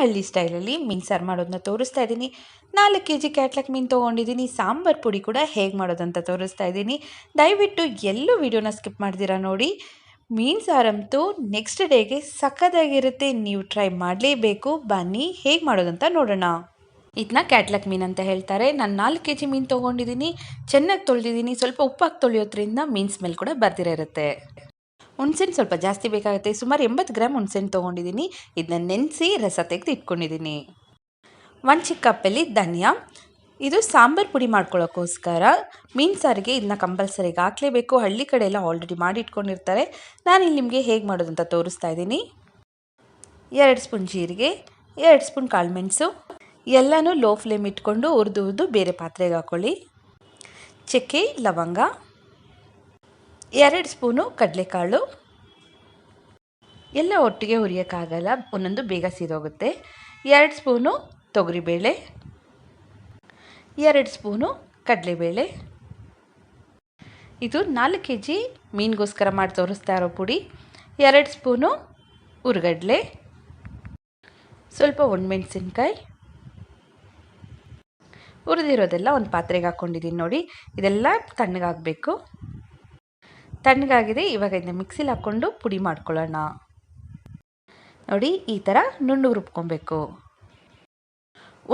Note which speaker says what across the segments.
Speaker 1: ಹಳ್ಳಿ ಸ್ಟೈಲಲ್ಲಿ ಮೀನು ಸಾರು ಮಾಡೋದನ್ನ ತೋರಿಸ್ತಾ ಇದ್ದೀನಿ. ನಾಲ್ಕು ಕೆ ಜಿ ಕ್ಯಾಟ್ಲಕ್ ಮೀನು ತೊಗೊಂಡಿದ್ದೀನಿ. ಸಾಂಬಾರ್ ಪುಡಿ ಕೂಡ ಹೇಗೆ ಮಾಡೋದಂತ ತೋರಿಸ್ತಾ ಇದ್ದೀನಿ. ದಯವಿಟ್ಟು ಎಲ್ಲೂ ವಿಡಿಯೋನ ಸ್ಕಿಪ್ ಮಾಡ್ತೀರಾ ನೋಡಿ. ಮೀನು ಸಾರಂತೂ ನೆಕ್ಸ್ಟ್ ಡೇಗೆ ಸಖತ್ತಾಗಿರುತ್ತೆ. ನೀವು ಟ್ರೈ ಮಾಡಲೇಬೇಕು. ಬನ್ನಿ ಹೇಗೆ ಮಾಡೋದಂತ ನೋಡೋಣ. ಇದನ್ನ ಕ್ಯಾಟ್ಲಕ್ ಮೀನು ಅಂತ ಹೇಳ್ತಾರೆ. ನಾನು ನಾಲ್ಕು ಕೆ ಜಿ ಮೀನು ತೊಗೊಂಡಿದ್ದೀನಿ. ಚೆನ್ನಾಗಿ ತೊಳೆದಿದ್ದೀನಿ. ಸ್ವಲ್ಪ ಉಪ್ಪಾಗಿ ತೊಳೆಯೋದ್ರಿಂದ ಮೀನು ಸ್ಮೆಲ್ ಕೂಡ ಬರ್ದಿರ ಹುಣ್ಸೆಣ್ಣು ಸ್ವಲ್ಪ ಜಾಸ್ತಿ ಬೇಕಾಗುತ್ತೆ. ಸುಮಾರು ಎಂಬತ್ತು ಗ್ರಾಮ್ ಹುಣ್ಸೆಣ್ಣು ತೊಗೊಂಡಿದ್ದೀನಿ ಇದನ್ನ ನೆನೆಸಿ ರಸ ತೆಗೆದು ಇಟ್ಕೊಂಡಿದ್ದೀನಿ ಒಂದು ಚಿಕ್ಕ ಕಪ್ಪಲ್ಲಿ ಧನಿಯಾ. ಇದು ಸಾಂಬಾರು ಪುಡಿ ಮಾಡ್ಕೊಳ್ಳೋಕ್ಕೋಸ್ಕರ ಮೀನು ಸಾರಿಗೆ ಇದನ್ನ ಕಂಪಲ್ಸರಿಗೆ ಹಾಕಲೇಬೇಕು. ಹಳ್ಳಿ ಕಡೆ ಎಲ್ಲ ಆಲ್ರೆಡಿ ಮಾಡಿ ಇಟ್ಕೊಂಡಿರ್ತಾರೆ. ನಾನು ಇಲ್ಲಿ ನಿಮಗೆ ಹೇಗೆ ಮಾಡೋದು ಅಂತ ತೋರಿಸ್ತಾ ಇದ್ದೀನಿ. ಎರಡು ಸ್ಪೂನ್ ಜೀರಿಗೆ, ಎರಡು ಸ್ಪೂನ್ ಕಾಳುಮೆಣಸು ಎಲ್ಲನೂ ಲೋ ಫ್ಲೇಮ್ ಇಟ್ಕೊಂಡು ಹುರಿದು ಹುರಿದು ಬೇರೆ ಪಾತ್ರೆಗೆ ಹಾಕ್ಕೊಳ್ಳಿ ಚಕ್ಕೆ, ಲವಂಗ ಎರಡು ಸ್ಪೂನು ಕಡಲೆಕಾಳು. ಎಲ್ಲ ಒಟ್ಟಿಗೆ ಹುರಿಯೋಕ್ಕಾಗಲ್ಲ, ಒಂದೊಂದು ಬೇಗ ಸೀದೋಗುತ್ತೆ. ಎರಡು ಸ್ಪೂನು ತೊಗರಿಬೇಳೆ. ಎರಡು ಸ್ಪೂನು ಕಡಲೆಬೇಳೆ. ಇದು ನಾಲ್ಕು ಕೆ ಜಿ ಮೀನಿಗೋಸ್ಕರ ಮಾಡಿ ತೋರಿಸ್ತಾ ಇರೋ ಪುಡಿ. ಎರಡು ಸ್ಪೂನು ಉರ್ಗಡ್ಲೆ. ಸ್ವಲ್ಪ ಒಣಮೆಣಸಿನ್ಕಾಯಿ. ಹುರಿದಿರೋದೆಲ್ಲ ಒಂದು ಪಾತ್ರೆಗೆ ಹಾಕ್ಕೊಂಡಿದ್ದೀನಿ ನೋಡಿ, ಇದೆಲ್ಲ ತಣ್ಣಗಾಗಬೇಕು. ತಣ್ಣಗಾಗಿದೆ. ಇವಾಗ ಇದನ್ನ ಮಿಕ್ಸಿಲಿ ಹಾಕ್ಕೊಂಡು ಪುಡಿ ಮಾಡ್ಕೊಳ್ಳೋಣ. ನೋಡಿ, ಈ ಥರ ನುಣ್ಣು ರುಬ್ಕೊಬೇಕು.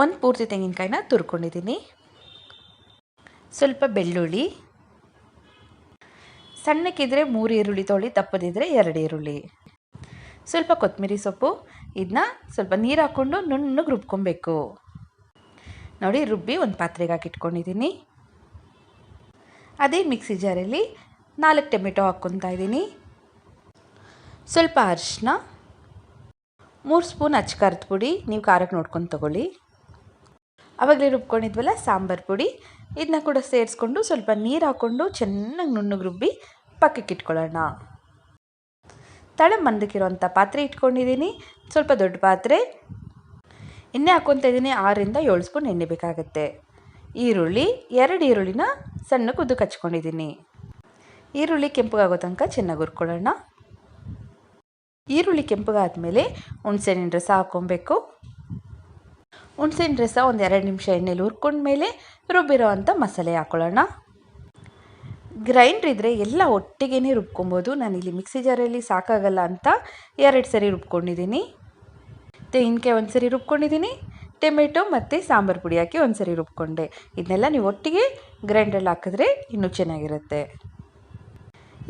Speaker 1: ಒಂದು ಪೂರ್ತಿ ತೆಂಗಿನಕಾಯಿನ ತುರ್ಕೊಂಡಿದ್ದೀನಿ. ಸ್ವಲ್ಪ ಬೆಳ್ಳುಳ್ಳಿ. ಸಣ್ಣಕ್ಕಿದ್ರೆ ಮೂರು ಈರುಳ್ಳಿ ತೊಳಿ ತಪ್ಪದಿದ್ದರೆ ಎರಡು ಈರುಳ್ಳಿ. ಸ್ವಲ್ಪ ಕೊತ್ತಂಬರಿ ಸೊಪ್ಪು. ಇದನ್ನ ಸ್ವಲ್ಪ ನೀರು ಹಾಕ್ಕೊಂಡು ನುಣ್ಣಗೆ ರುಬ್ಕೊಬೇಕು. ನೋಡಿ, ರುಬ್ಬಿ ಒಂದು ಪಾತ್ರೆಗೆ ಹಾಕಿಟ್ಕೊಂಡಿದ್ದೀನಿ. ಅದೇ ಮಿಕ್ಸಿ ಜಾರಲ್ಲಿ ನಾಲ್ಕು ಟೊಮೆಟೊ ಹಾಕ್ಕೊತಾ ಇದ್ದೀನಿ. ಸ್ವಲ್ಪ ಅರಿಶಿನ, ಮೂರು ಸ್ಪೂನ್ ಅಚ್ಚಕಾರದ ಪುಡಿ, ನೀವು ಖಾರಕ್ಕೆ ನೋಡ್ಕೊಂಡು ತೊಗೊಳ್ಳಿ. ಆವಾಗಲೇ ರುಬ್ಕೊಂಡಿದ್ವಲ್ಲ, ಸಾಂಬಾರು ಪುಡಿ. ಇದನ್ನ ಕೂಡ ಸೇರಿಸ್ಕೊಂಡು ಸ್ವಲ್ಪ ನೀರು ಹಾಕ್ಕೊಂಡು ಚೆನ್ನಾಗಿ ನುಣ್ಣಗೆ ರುಬ್ಬಿ ಪಕ್ಕಕ್ಕೆ ಇಟ್ಕೊಳ್ಳೋಣ. ತಳ ಮಂದಕ್ಕಿರೋಂಥ ಪಾತ್ರೆ ಇಟ್ಕೊಂಡಿದ್ದೀನಿ. ಸ್ವಲ್ಪ ದೊಡ್ಡ ಪಾತ್ರೆ. ಎಣ್ಣೆ ಹಾಕ್ಕೊತಾ ಇದ್ದೀನಿ, ಆರರಿಂದ ಏಳು ಸ್ಪೂನ್ ಎಣ್ಣೆ ಬೇಕಾಗುತ್ತೆ. ಈರುಳ್ಳಿ, ಎರಡು ಈರುಳ್ಳಿನ ಸಣ್ಣ ಕುದ್ದು ಹಚ್ಕೊಂಡಿದ್ದೀನಿ. ಈರುಳ್ಳಿ ಕೆಂಪಗಾಗೋ ತನಕ ಚೆನ್ನಾಗಿ ಹುರ್ಕೊಳ್ಳೋಣ. ಈರುಳ್ಳಿ ಕೆಂಪಗಾದ್ಮೇಲೆ ಹುಣ್ಸೆಹಣ್ಣಿನ ರಸ ಹಾಕ್ಕೊಬೇಕು. ಹುಣ್ಸೆಹಣ್ಣು ರಸ ಒಂದು ಎರಡು ನಿಮಿಷ ಎಣ್ಣೆಲಿ ಹುರ್ಕೊಂಡ್ಮೇಲೆ ರುಬ್ಬಿರೋ ಅಂಥ ಮಸಾಲೆ ಹಾಕ್ಕೊಳ್ಳೋಣ ಗ್ರೈಂಡ್ರ್ ಇದ್ದರೆ ಎಲ್ಲ ಒಟ್ಟಿಗೆ ರುಬ್ಕೊಬೋದು. ಇಲ್ಲಿ ಮಿಕ್ಸಿ ಜಾರಲ್ಲಿ ಸಾಕಾಗಲ್ಲ ಅಂತ ಎರಡು ಸರಿ ರುಬ್ಕೊಂಡಿದ್ದೀನಿ. ತೆಂಗಿನಕಾಯಿ ಒಂದು ಸರಿ ರುಬ್ಕೊಂಡಿದ್ದೀನಿ. ಟೊಮೆಟೊ ಮತ್ತು ಸಾಂಬಾರು ಪುಡಿ ಹಾಕಿ ಒಂದು ಸರಿ ರುಬ್ಕೊಂಡೆ. ಇದನ್ನೆಲ್ಲ ನೀವು ಒಟ್ಟಿಗೆ ಗ್ರೈಂಡ್ರಲ್ಲಿ ಹಾಕಿದ್ರೆ ಇನ್ನೂ ಚೆನ್ನಾಗಿರುತ್ತೆ.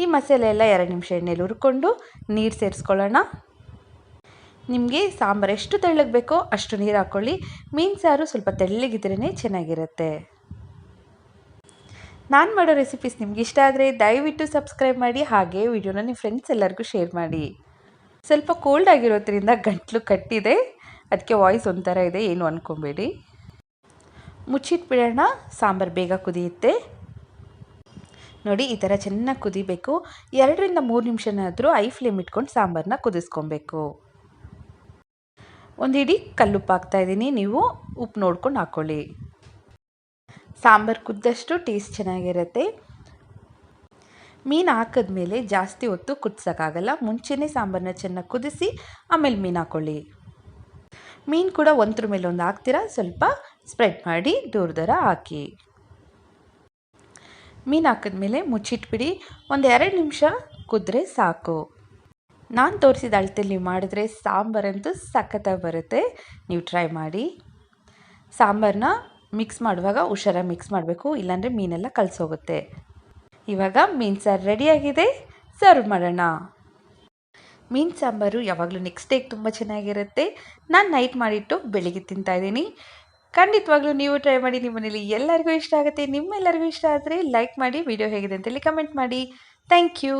Speaker 1: ಈ ಮಸಾಲೆ ಎಲ್ಲ ಎರಡು ನಿಮಿಷ ಎಣ್ಣೆಲಿ ಹುರ್ಕೊಂಡು ನೀರು ಸೇರಿಸ್ಕೊಳ್ಳೋಣ. ನಿಮಗೆ ಸಾಂಬಾರು ಎಷ್ಟು ತೆಳ್ಳಗೆ ಬೇಕೋ ಅಷ್ಟು ನೀರು ಹಾಕ್ಕೊಳ್ಳಿ. ಮೀನು ಸಾರು ಸ್ವಲ್ಪ ತೆಳ್ಳಗಿದ್ರೇ ಚೆನ್ನಾಗಿರುತ್ತೆ. ನಾನು ಮಾಡೋ ರೆಸಿಪೀಸ್ ನಿಮ್ಗೆ ಇಷ್ಟ ಆದರೆ ದಯವಿಟ್ಟು ಸಬ್ಸ್ಕ್ರೈಬ್ ಮಾಡಿ, ಹಾಗೆ ವಿಡಿಯೋನ ನಿಮ್ಮ ಫ್ರೆಂಡ್ಸ್ ಎಲ್ಲರಿಗೂ ಶೇರ್ ಮಾಡಿ. ಸ್ವಲ್ಪ ಕೋಲ್ಡ್ ಆಗಿರೋದ್ರಿಂದ ಗಂಟ್ಲು ಕಟ್ಟಿದೆ. ಅದಕ್ಕೆ ವಾಯ್ಸ್ ಒಂಥರ ಇದೆ, ಏನು ಅಂದ್ಕೊಬೇಡಿ ಮುಚ್ಚಿಟ್ಬಿಡೋಣ, ಸಾಂಬಾರು ಬೇಗ ಕುದಿಯುತ್ತೆ. ನೋಡಿ, ಈ ಥರ ಚೆನ್ನಾಗಿ ಕುದಿಬೇಕು. ಎರಡರಿಂದ ಮೂರು ನಿಮಿಷನಾದರೂ ಐ ಫ್ಲೇಮ್ ಇಟ್ಕೊಂಡು ಸಾಂಬಾರನ್ನ ಕುದಿಸ್ಕೊಬೇಕು. ಒಂದು ಇಡೀ ಕಲ್ಲುಪ್ಪು ಹಾಕ್ತಾಯಿದ್ದೀನಿ ನೀವು ಉಪ್ಪು ನೋಡ್ಕೊಂಡು ಹಾಕ್ಕೊಳ್ಳಿ ಸಾಂಬಾರು ಕುದ್ದಷ್ಟು ಟೇಸ್ಟ್ ಚೆನ್ನಾಗಿರುತ್ತೆ. ಮೀನು ಹಾಕಿದ್ಮೇಲೆ ಜಾಸ್ತಿ ಹೊತ್ತು ಕುದಿಸೋಕ್ಕಾಗಲ್ಲ. ಮುಂಚೆನೇ ಸಾಂಬಾರನ್ನ ಚೆನ್ನಾಗಿ ಕುದಿಸಿ, ಆಮೇಲೆ ಮೀನು ಹಾಕ್ಕೊಳ್ಳಿ ಮೀನು ಕೂಡ ಒಂದ್ರ ಮೇಲೆ ಒಂದು ಹಾಕ್ತೀರಾ? ಸ್ವಲ್ಪ ಸ್ಪ್ರೆಡ್ ಮಾಡಿ ದೂರ ದೂರ ಹಾಕಿ. ಮೀನು ಹಾಕಿದ್ಮೇಲೆ ಮುಚ್ಚಿಟ್ಬಿಡಿ. ಒಂದು ಎರಡು ನಿಮಿಷ ಕುದ್ರೆ ಸಾಕು. ನಾನು ತೋರಿಸಿದ ಅಳತೆಯಲ್ಲಿ ಮಾಡಿದ್ರೆ ಸಾಂಬಾರಂತೂ ಸಖತ್ತಾಗಿ ಬರುತ್ತೆ. ನೀವು ಟ್ರೈ ಮಾಡಿ. ಸಾಂಬಾರನ್ನ ಮಿಕ್ಸ್ ಮಾಡುವಾಗ ಹುಷಾರಾಗಿ ಮಿಕ್ಸ್ ಮಾಡಬೇಕು, ಇಲ್ಲಾಂದರೆ ಮೀನೆಲ್ಲ ಕಳಿಸೋಗುತ್ತೆ. ಇವಾಗ ಮೀನು ಸಾರು ರೆಡಿಯಾಗಿದೆ ಸರ್ವ್ ಮಾಡೋಣ. ಮೀನು ಸಾಂಬಾರು ಯಾವಾಗಲೂ ನೆಕ್ಸ್ಟ್ ಡೇಗೆ ತುಂಬ ಚೆನ್ನಾಗಿರುತ್ತೆ. ನಾನು ನೈಟ್ ಮಾಡಿಟ್ಟು ಬೆಳಿಗ್ಗೆ ತಿಂತಾಯಿದ್ದೀನಿ ಖಂಡಿತವಾಗ್ಲೂ ನೀವು ಟ್ರೈ ಮಾಡಿ ನಿಮ್ಮ ಮನೇಲಿ ಎಲ್ಲರಿಗೂ ಇಷ್ಟ ಆಗುತ್ತೆ, ನಿಮ್ಮೆಲ್ಲರಿಗೂ ಇಷ್ಟ ಆದರೆ ಲೈಕ್ ಮಾಡಿ ವಿಡಿಯೋ ಹೇಗಿದೆ ಅಂತೇಳಿ ಕಮೆಂಟ್ ಮಾಡಿ. Thank you